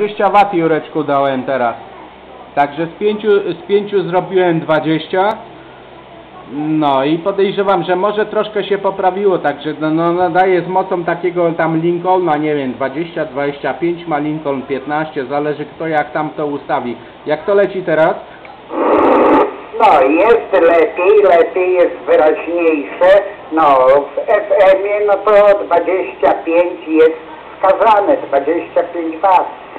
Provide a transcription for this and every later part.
20 W Jureczku dałem teraz. Także z pięciu, z pięciu zrobiłem 20. No i podejrzewam, że może troszkę się poprawiło, także no, no nadaje z mocą takiego tam Lincolna, nie wiem, 20, 25 ma Lincoln 15, zależy kto jak tam to ustawi. Jak to leci teraz? No jest lepiej, lepiej jest wyraźniejsze. No w FM-ie no to 25 jest wskazane, 25 W.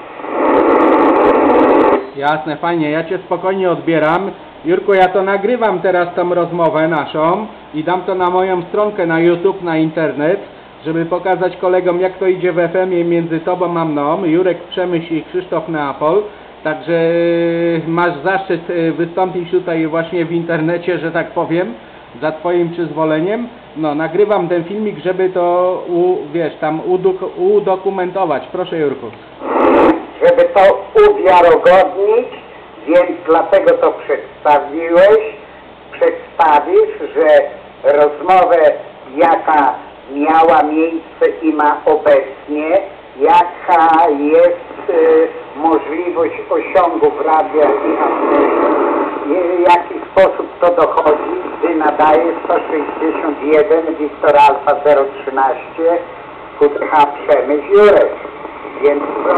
Jasne, fajnie, ja Cię spokojnie odbieram. Jurku, ja to nagrywam teraz tą rozmowę naszą i dam to na moją stronkę na YouTube, na internet, żeby pokazać kolegom jak to idzie w FM-ie między Tobą a mną, Jurek Przemyśl i Krzysztof Neapol. Także e, masz zaszczyt e, wystąpić tutaj właśnie w internecie, że tak powiem, za Twoim przyzwoleniem. No, nagrywam ten filmik, żeby to, u, wiesz, tam udok- udokumentować. Proszę Jurku. To uwiarygodnić, więc dlatego to przedstawiłeś, przedstawisz, że rozmowę jaka miała miejsce i ma obecnie, jaka jest y, możliwość osiągów radia i anteny, i w jaki sposób to dochodzi, gdy nadaje 161 Wiktor Alfa 013 QTH Przemysł Jurek. Więc no,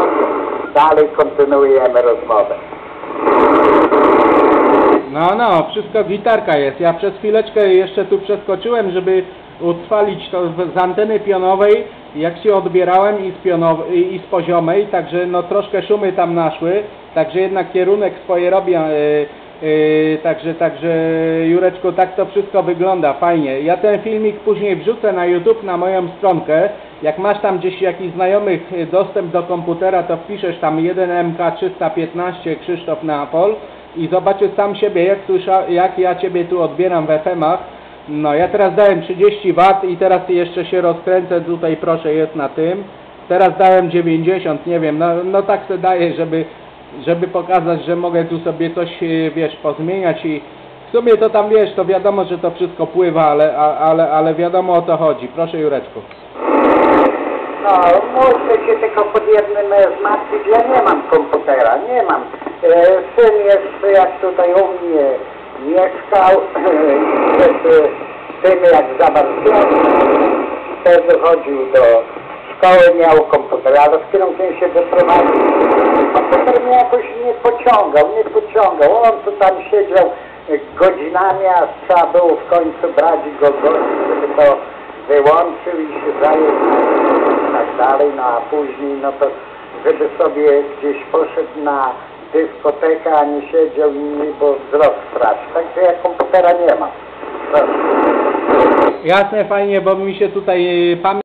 dalej kontynuujemy rozmowę. No, no, wszystko gitarka jest. Ja przez chwileczkę jeszcze tu przeskoczyłem, żeby utrwalić to z anteny pionowej, jak się odbierałem i z, pionowej, i z poziomej, także no troszkę szumy tam naszły, także jednak kierunek swoje robię, yy, yy, także, także Jureczku, tak to wszystko wygląda, fajnie. Ja ten filmik później wrzucę na YouTube, na moją stronkę, jak masz tam gdzieś jakiś znajomych y, dostęp do komputera, to wpiszesz tam 1MK315 Krzysztof Neapol i zobaczysz sam siebie, jak, słysza, jak ja Ciebie tu odbieram w FM-ach. No, ja teraz dałem 30 W i teraz jeszcze się rozkręcę, tutaj proszę, jest na tym. Teraz dałem 90, nie wiem, no, no tak se daję, żeby, żeby pokazać, że mogę tu sobie coś, y, wiesz, pozmieniać i w sumie to tam, wiesz, to wiadomo, że to wszystko pływa, ale, ale, ale wiadomo o co chodzi. Proszę Jureczku. No, muszę się tylko pod jednym e, zmartwić, ja nie mam komputera, nie mam. E, syn jest, jak tutaj u mnie mieszkał, jest e, syn jak zamartwiony, wtedy chodził do szkoły, miał komputer, ale z kierunkiem się wyprowadził. Komputer mnie jakoś nie pociągał, nie pociągał. On tu tam siedział e, godzinami, a trzeba było w końcu brać go gości, żeby to wyłączył i się zajął i tak dalej, no a później no to żeby sobie gdzieś poszedł na dyskotekę, a nie siedział bo wzrok straci. Także ja komputera nie mam. Proszę. Jasne, fajnie, bo mi się tutaj y, pamięć